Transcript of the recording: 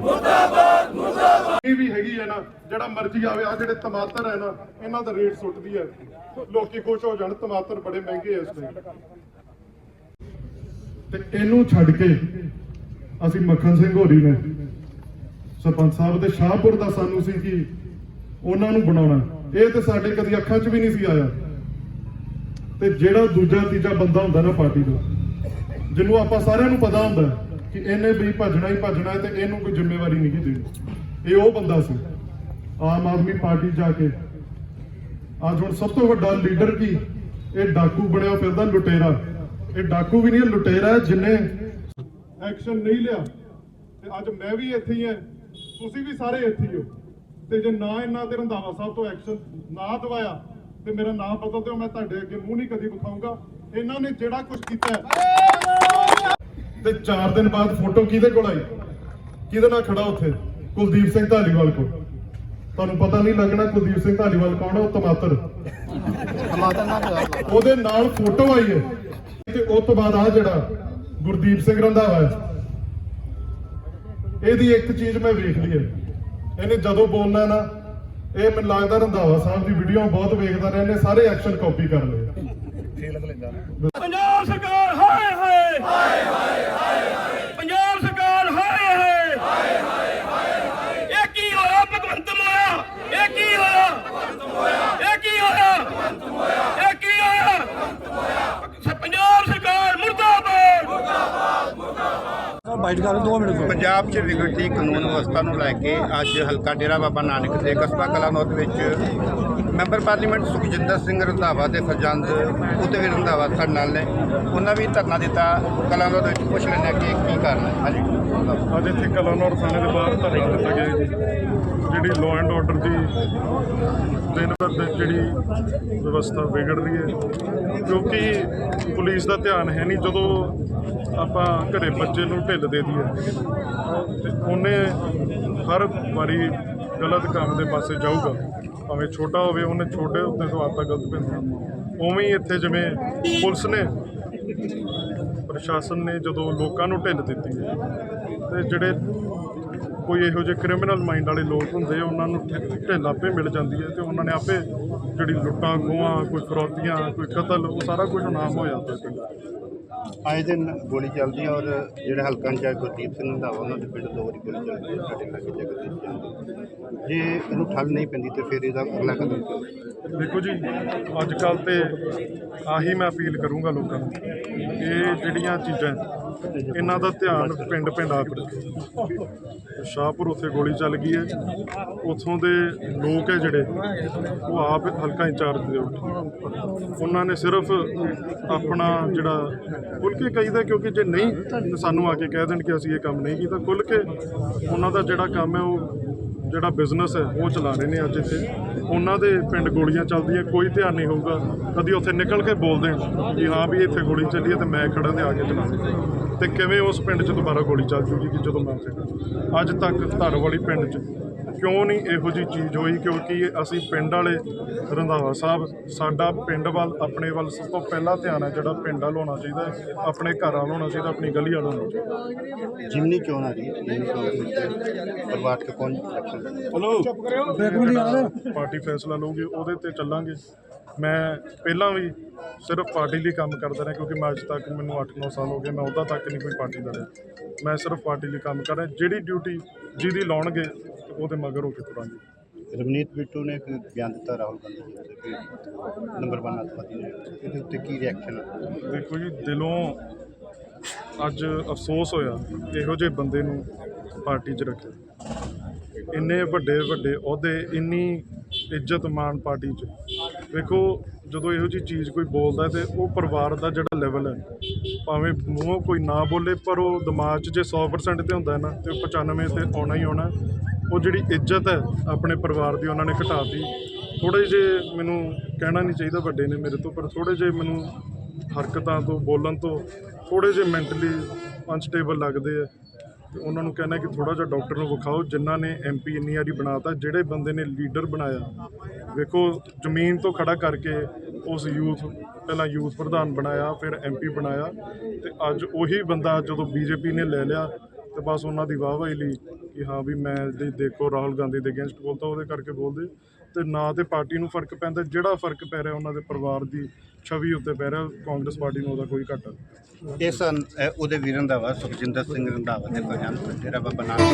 ਮੁਰਦਾਬਾਦ ਮੁਰਦਾਬਾਦ। ਇਹ ਵੀ ਹੈਗੀ ਹੈ ਨਾ, ਜਿਹੜਾ ਮਰਜ਼ੀ ਆਵੇ ਆ ਜਿਹੜੇ ਟਮਾਟਰ ਹੈ ਨਾ, ਇਹਨਾਂ ਦਾ ਰੇਟ ਸੁੱਟਦੀ ਹੈ ਲੋਕੀ ਖੁਸ਼ ਹੋ ਜਾਣ ਟਮਾਟਰ ਬੜੇ ਮਹਿੰਗੇ ਐ ਇਸ ਟਾਈਮ ਤੇ ਇਹਨੂੰ ਛੱਡ ਕੇ ਅਸੀਂ ਮੱਖਣ ਸਿੰਘ ਹੋਰੀ ਨੇ, ਸਰਪੰਚ ਸਾਹਿਬ ਤੇ ਸ਼ਾਹਪੁਰ ਦਾ ਸਾਨੂੰ ਸੀ ਕਿ ਉਹਨਾਂ ਨੂੰ ਬਣਾਉਣਾ। ਇਹ ਤੇ ਸਾਡੇ ਕਦੀ ਅੱਖਾਂ 'ਚ ਵੀ ਨਹੀਂ ਸੀ ਆਇਆ। ਤੇ ਜਿਹੜਾ ਦੂਜਾ ਤੀਜਾ ਬੰਦਾ ਹੁੰਦਾ ਨਾ ਪਾਰਟੀ ਦਾ, ਜਿਹਨੂੰ ਆਪਾਂ ਸਾਰਿਆਂ ਨੂੰ ਪਤਾ ਹੁੰਦਾ ਕਿ ਇਹਨੇ ਵੀ ਭੱਜਣਾ ਹੀ ਭੱਜਣਾ ਤੇ ਇਹਨੂੰ ਕੋਈ ਜ਼ਿੰਮੇਵਾਰੀ ਨਹੀਂ ਦੇਣੀ। ਇਹ ਉਹ ਬੰਦਾ ਸੀ। ਆਮ ਆਦਮੀ ਪਾਰਟੀ ਜਾ ਕੇ। ਅੱਜ ਹੁਣ ਸਭ ਤੋਂ ਵੱਡਾ ਲੀਡਰ ਕੀ? ਇਹ ਡਾਕੂ ਬਣਿਆ ਫਿਰਦਾ ਲੁਟੇਰਾ। ਇਹ ਡਾਕੂ ਵੀ ਨਹੀਂ ਲੁਟੇਰਾ ਜਿਨੇ ਐਕਸ਼ਨ ਨਹੀਂ ਲਿਆ। ਤੇ ਅੱਜ ਮੈਂ ਵੀ ਇੱਥੇ ਹੀ ਹਾਂ। ਤੁਸੀਂ ਵੀ ਸਾਰੇ ਇੱਥੇ ਹੀ ਹੋ। ਤੇ ਜੇ ਨਾ ਇਹਨਾਂ ਤੇ ਰੰਧਾਵਾ ਸਾਹਿਬ ਤੋਂ ਐਕਸ਼ਨ ਨਾ ਦਵਾਇਆ, ਤੇ ਮੇਰਾ ਨਾਮ ਪਤਾ ਤੇ ਮੈਂ ਤੁਹਾਡੇ ਅੱਗੇ ਮੂੰਹ ਨਹੀਂ ਕਦੀ ਵਿਖਾਊਂਗਾ। ਇਹਨਾਂ ਨੇ ਜਿਹੜਾ ਕੁਝ ਕੀਤਾ ਤੇ 4 ਦਿਨ ਬਾਅਦ ਫੋਟੋ ਕਿਹਦੇ ਕੋਲ ਆਈ? ਕਿਹਦੇ ਨਾਲ ਖੜਾ ਉੱਥੇ? ਕੁਲਦੀਪ ਸਿੰਘ ਢਾਲੀਵਾਲ ਕੋਲ। ਤੁਹਾਨੂੰ ਪਤਾ ਨਹੀਂ ਲੱਗਣਾ ਕੁਲਦੀਪ ਸਿੰਘ ਢਾਲੀਵਾਲ ਕੌਣ ਹੈ ਉਹ ਟਮਾਟਰ ਉਹਦੇ ਨਾਲ ਫੋਟੋ ਆਈ ਹੈ। ਤੇ ਉਸ ਤੋਂ ਬਾਅਦ ਆ ਜਿਹੜਾ ਗੁਰਦੀਪ ਸਿੰਘ ਰੰਧਾਵਾ ਹੈ। ਇਹਦੀ ਇੱਕ ਚੀਜ਼ ਮੈਂ ਵੇਖ ਲਈ ਹੈ। ਇਹਨੇ ਜਦੋਂ ਬੋਲਣਾ ਨਾ ਇਹ ਮੈਨੂੰ ਲੱਗਦਾ ਰੰਧਾਵਾ ਸਾਹਿਬ ਦੀ ਵੀਡੀਓ ਬਹੁਤ ਵੇਖਦਾ ਰਿਹਾ ਇਹਨੇ ਸਾਰੇ ਐਕਸ਼ਨ ਕਾਪੀ ਕਰ ਲਏ। ਪੰਜਾਬ ਸਰਕਾਰ ਹਾਏ ਹਾਏ ਹਾਏ ਪੰਜਾਬ ਸਰਕਾਰ ਹਾਏ ਹਾਏ ਹਾਏ ਹਾਏ ਇਹ ਕੀ ਹੋਇਆ ਭਗਵੰਤ ਮਾਇਆ ਇਹ ਕੀ ਹੋਇਆ ਭਗਵੰਤ ਮਾਇਆ ਇਹ ਕੀ ਹੋਇਆ ਭਗਵੰਤ ਮਾਇਆ ਇਹ ਕੀ ਹੋਇਆ ਭਗਵੰਤ ਮਾਇਆ ਪੰਜਾਬ ਸਰਕਾਰ ਮੁਰਦਾਬਾਦ ਬਾਈਟ ਕਰ 2 ਮਿੰਟ ਪੰਜਾਬ 'ਚ ਵਿਗੜਦੀ ਕਾਨੂੰਨ ਵਿਵਸਥਾ ਨੂੰ ਲੈ ਕੇ ਅੱਜ ਹਲਕਾ ਡੇਰਾ ਬਾਬਾ ਨਾਨਕ ਦੇ ਕਸਬਾ ਕਲਾਨੌਰ ਵਿੱਚ ਮੈਂਬਰ ਪਾਰਲੀਮੈਂਟ ਸੁਖਜਿੰਦਰ ਸਿੰਘ ਰੰਧਾਵਾ ਤੇ ਫਰਜ਼ੰਦ ਉਤਵੀਰ ਰੰਧਾਵਾ ਸਾਡੇ ਨਾਲ ਨੇ। ਉਹਨਾਂ ਵੀ ਧਰਨਾ ਦਿੱਤਾ ਕਲਾਨੌਰ ਦੇ ਵਿੱਚ ਪੁੱਛ ਲੈਂਦੇ ਹਾਂ ਕਿ ਕੀ ਕਾਰਨ ਹੈ। ਹਾਂਜੀ। ਅੱਜ ਇੱਥੇ ਕਲਾਨੌਰ ਥਾਣੇ ਦੇ ਬਾਹਰ ਧਰਨਾ ਦਿੱਤਾ ਗਿਆ ਜੀ। ਜਿਹੜੀ ਲਾਅ ਐਂਡ ਆਰਡਰ ਦੀ ਦਿਨ ਬਰ ਦਿਨ ਜਿਹੜੀ ਵਿਵਸਥਾ ਵਿਗੜ ਰਹੀ ਹੈ ਕਿਉਂਕਿ ਪੁਲਿਸ ਦਾ ਧਿਆਨ ਹੈ ਨਹੀਂ ਜਦੋਂ ਆਪਾਂ ਘਰੇ ਬੱਚੇ ਨੂੰ ਢਿੱਲ ਦੇ ਦਈਏ। ਤੇ ਉਹਨੇ ਹਰ ਵਾਰੀ ਗਲਤ ਕੰਮ ਦੇ ਪਾਸੇ ਜਾਊਗਾ। ਭਾਵੇਂ ਛੋਟਾ ਹੋਵੇ, ਉਹਨੇ ਛੋਟੇ ਉੱਤੇ ਤੋਂ ਆਪਾਂ ਗਲਤ ਪੈਂਦੀਆਂ ਉਵੇਂ ਹੀ ਇੱਥੇ ਜਿਵੇਂ ਪੁਲਿਸ ਨੇ, ਪ੍ਰਸ਼ਾਸਨ ਨੇ ਜਦੋਂ ਲੋਕਾਂ ਨੂੰ ਢਿੱਲ ਦਿੱਤੀ ਹੈ, ਤੇ ਜਿਹੜੇ ਕੋਈ ਇਹੋ ਜਿਹੇ ਕ੍ਰਿਮੀਨਲ ਮਾਈਂਡ ਵਾਲੇ ਲੋਕ ਹੁੰਦੇ ਉਹਨਾਂ ਨੂੰ ਢਿ- ਢਿੱਲ ਆਪੇ ਮਿਲ ਜਾਂਦੀ ਹੈ ਤੇ ਉਹਨਾਂ ਨੇ ਆਪੇ ਜਿਹੜੀ ਲੁੱਟਾਂ ਖੋਹਾਂ ਕੋਈ ਫਰੋਤੀਆਂ, ਕੋਈ ਕਤਲ, ਉਹ ਸਾਰਾ ਕੁਝ ਨਾਮ ਹੋ ਜਾਂਦਾ ਹੈ। ਆਏ ਦਿਨ ਗੋਲੀ ਚੱਲਦੀ ਹੈ ਔਰ ਜਿਹੜੇ ਹਲਕਾ ਇੰਚਾਰਜ ਗੁਰਦੀਪ ਸਿੰਘ ਰੰਧਾਵਾ ਉਹਨਾਂ ਦੇ ਪਿੰਡ ਦੋ ਵਾਰੀ ਗੋਲੀ ਚੱਲਦੀ ਹੈ ਸਾਡੇ ਲਾਗੇ ਜਗਦੀਪ ਜਾਂਦੇ ਜੇ ਇਹਨੂੰ ਠੱਲ ਨਹੀਂ ਪੈਂਦੀ ਤੇ ਫਿਰ ਇਹਦਾ ਅਗਲਾ ਕਦਮ ਦੇਖੋ ਜੀ, ਅੱਜ ਕੱਲ ਤੇ ਆਹੀ ਮੈਂ ਅਪੀਲ ਕਰੂੰਗਾ ਲੋਕਾਂ ਨੂੰ, ਇਹ ਜਿਹੜੀਆਂ ਚੀਜ਼ਾਂ ਇਹਨਾਂ ਦਾ ਧਿਆਨ ਪਿੰਡ ਪਿੰਡ ਆ ਰੱਖੇ ਸ਼ਾਹਪੁਰ ਉੱਥੇ ਗੋਲੀ ਚੱਲ ਗਈ ਹੈ। ਉੱਥੋਂ ਦੇ ਲੋਕ ਹੈ ਜਿਹੜੇ, ਉਹ ਆਪ ਹਲਕਾ ਇੰਚਾਰਜ ਦੇ ਉੱਠੇ ਉਹਨਾਂ ਨੇ ਸਿਰਫ ਆਪਣਾ ਜਿਹੜਾ ਖੁੱਲ ਕੇ ਕਹੀਦਾ, ਕਿਉਂਕਿ ਜੇ ਨਹੀਂ ਤਾਂ ਸਾਨੂੰ ਆ ਕੇ ਕਹਿ ਦੇਣ ਕਿ ਅਸੀਂ ਇਹ ਕੰਮ ਨਹੀਂ ਕੀਤਾ। ਖੁੱਲ ਕੇ ਉਹਨਾਂ ਦਾ ਜਿਹੜਾ ਕੰਮ ਹੈ, ਉਹ ਜਿਹੜਾ ਬਿਜ਼ਨਸ ਹੈ, ਉਹ ਚਲਾ ਰਹੇ ਨੇ ਅੱਜ ਇੱਥੇ। ਉਹਨਾਂ ਦੇ ਪਿੰਡ ਗੋਲੀਆਂ ਚੱਲਦੀਆਂ, ਕੋਈ ਧਿਆਨ ਨਹੀਂ ਹੋਊਗਾ। ਕਦੀ ਉੱਥੇ ਨਿਕਲ ਕੇ ਬੋਲਦੇ ਕਿ ਹਾਂ ਵੀ ਇੱਥੇ ਗੋਲੀ ਚੱਲੀ ਹੈ ਤੇ ਮੈਂ ਖੜਾ ਤੇ ਆ ਕੇ ਚਲਾ ਤੇ ਕਿਵੇਂ ਉਸ ਪਿੰਡ 'ਚ ਦੁਬਾਰਾ ਗੋਲੀ ਚੱਲ ਜੂਗੀ ਕਿ ਜਦੋਂ ਮੈਂ ਉੱਥੇ ਅੱਜ ਤੱਕ ਧਰ ਵਾਲੀ ਪਿੰਡ 'ਚ ਕਿਉਂ ਨਹੀਂ ਇਹੋ ਜੀ ਚੀਜ਼ ਹੋਈ? ਕਿਉਂਕਿ ਅਸੀਂ ਪਿੰਡ ਵਾਲੇ ਰੰਧਾਵਾ ਸਾਹਿਬ ਸਾਡਾ ਪਿੰਡ ਵੱਲ ਆਪਣੇ ਵੱਲ ਸਭ ਤੋਂ ਪਹਿਲਾ ਧਿਆਨ ਹੈ ਜਿਹੜਾ ਪਿੰਡ ਵੱਲ ਹੋਣਾ ਚਾਹੀਦਾ ਹੈ ਆਪਣੇ ਘਰ ਵੱਲ ਹੋਣਾ ਚਾਹੀਦਾ ਆਪਣੀ ਗਲੀ ਵੱਲ ਹੋਣਾ ਚਾਹੀਦਾ। ਦੇ ਵਿੱਚ ਪਰਿਵਾਰ ਕੇ ਕੌਣ? ਇਲੈਕਸ਼ਨ ਲੜੇਗਾ? ਹਲੋ ਪਾਰਟੀ ਫੈਸਲਾ ਲਊਗੀ ਉਹਦੇ ਤੇ ਚੱਲਾਂਗੇ। ਮੈਂ ਪਹਿਲਾਂ ਵੀ ਸਿਰਫ ਪਾਰਟੀ ਲਈ ਕੰਮ ਕਰਦਾ ਰਿਹਾ ਕਿਉਂਕਿ ਮੈਂ ਅੱਜ ਤੱਕ ਮੈਨੂੰ 8-9 ਸਾਲ ਹੋ ਗਏ ਮੈਂ ਉਹਦਾ ਤੱਕ ਨਹੀਂ ਕੋਈ ਪਾਰਟੀ ਦਾ ਰਿਹਾ। ਮੈਂ ਸਿਰਫ ਪਾਰਟੀ ਲਈ ਕੰਮ ਕਰ ਰਿਹਾ ਜਿਹੜੀ ਡਿਊਟੀ ਜਿਹਦੀ ਲਾਉਣਗੇ ਉਹਦੇ ਮਗਰ ਹੋ ਕੇ ਤੁਰਾਂਗੇ ਰਵਨੀਤ ਬਿੱਟੂ ਨੇ ਇੱਕ ਬਿਆਨ ਦਿੱਤਾ ਰਾਹੁਲ ਗਾਂਧੀ ਜੀ ਦੇ ਕਿ ਨੰਬਰ 1 ਆਤਮਹੱਤੀ ਨੇ। ਇਹਦੇ ਉੱਤੇ ਕੀ ਰਿਐਕਸ਼ਨ ਦੇਖੋ ਜੀ ਦਿਲੋਂ ਅੱਜ ਅਫਸੋਸ ਹੋਇਆ ਇਹੋ ਜਿਹੇ ਬੰਦੇ ਨੂੰ ਪਾਰਟੀ 'ਚ ਰੱਖਿਆ। ਇੰਨੇ ਵੱਡੇ ਵੱਡੇ ਅਹੁਦੇ ਇੰਨੀ ਇੱਜ਼ਤ ਮਾਣ ਪਾਰਟੀ 'ਚ। ਵੇਖੋ ਜਦੋਂ ਇਹੋ ਜਿਹੀ ਚੀਜ਼ ਕੋਈ ਬੋਲਦਾ ਹੈ ਤੇ ਉਹ ਪਰਿਵਾਰ ਦਾ ਜਿਹੜਾ ਲੈਵਲ ਹੈ, ਭਾਵੇਂ ਮੂੰਹੋਂ ਕੋਈ ਨਾ ਬੋਲੇ, ਪਰ ਉਹ ਦਿਮਾਗ 'ਚ ਜੇ 100% ਤੇ ਹੁੰਦਾ ਨਾ, ਤੇ ਉਹ 95 ਤੇ ਆਉਣਾ ਹੀ ਆਉਣਾ ਉਹ ਜਿਹੜੀ ਇੱਜ਼ਤ ਹੈ ਆਪਣੇ ਪਰਿਵਾਰ ਦੀ ਉਹਨਾਂ ਨੇ ਘਟਾਤੀ। ਥੋੜੇ ਜੇ ਮੈਨੂੰ ਕਹਿਣਾ ਨਹੀਂ ਚਾਹੀਦਾ ਵੱਡੇ ਨੇ ਮੇਰੇ ਤੋਂ, ਪਰ ਥੋੜੇ ਜੇ ਮੈਨੂੰ ਹਰਕਤਾਂ ਤੋਂ, ਬੋਲਣ ਤੋਂ ਥੋੜੇ ਜੇ ਮੈਂਟਲੀ ਅਨਸਟੇਬਲ ਲੱਗਦੇ ਆ ਤੇ ਉਹਨਾਂ ਨੂੰ ਕਹਿਣਾ ਕਿ ਥੋੜਾ ਜਿਹਾ ਡਾਕਟਰ ਨੂੰ ਵਿਖਾਓ, ਜਿਨ੍ਹਾਂ ਨੇ ਐਮਪੀ ਇੰਨੀ ਵਾਰੀ ਬਣਾਤਾ, ਜਿਹੜੇ ਬੰਦੇ ਨੇ ਲੀਡਰ ਬਣਾਇਆ ਵੇਖੋ ਜ਼ਮੀਨ ਤੋਂ ਖੜਾ ਕਰਕੇ ਉਸ ਯੂਥ, ਪਹਿਲਾਂ ਯੂਥ ਪ੍ਰਧਾਨ ਬਣਾਇਆ, ਫਿਰ ਐਮਪੀ ਬਣਾਇਆ, ਤੇ ਅੱਜ ਉਹੀ ਬੰਦਾ ਜਦੋਂ ਬੀਜੇਪੀ ਨੇ ਲੈ ਲਿਆ, ਤੇ ਬਸ ਉਹਨਾਂ ਦੀ ਵਾਹਵਾਹੀ ਲਈ ਕਿ ਹਾਂ ਵੀ ਮੈਂ ਜੀ ਦੇਖੋ, ਰਾਹੁਲ ਗਾਂਧੀ ਦੇ ਅਗੇਂਸਟ ਬੋਲਦਾ, ਉਹਦੇ ਕਰਕੇ ਬੋਲਦੇ। ਤੇ ਨਾ ਤੇ ਪਾਰਟੀ ਨੂੰ ਫ਼ਰਕ ਪੈਂਦਾ, ਜਿਹੜਾ ਫ਼ਰਕ ਪੈ ਰਿਹਾ ਉਹਨਾਂ ਦੇ ਪਰਿਵਾਰ ਦੀ ਛਵੀ ਉੱਤੇ ਪੈ ਰਿਹਾ, ਕਾਂਗਰਸ ਪਾਰਟੀ ਨੂੰ ਉਹਦਾ ਕੋਈ ਘਾਟਾ ਨਹੀਂ। ਇਸ ਉਹਦੇ ਵੀਰ ਰੰਧਾਵਾ ਸੁਖਜਿੰਦਰ ਸਿੰਘ ਰੰਧਾਵਾ ਦੇ ਫਰਜ਼ੰਦ ਡੇਰਾ ਬਾਬਾ ਨਾਨਕ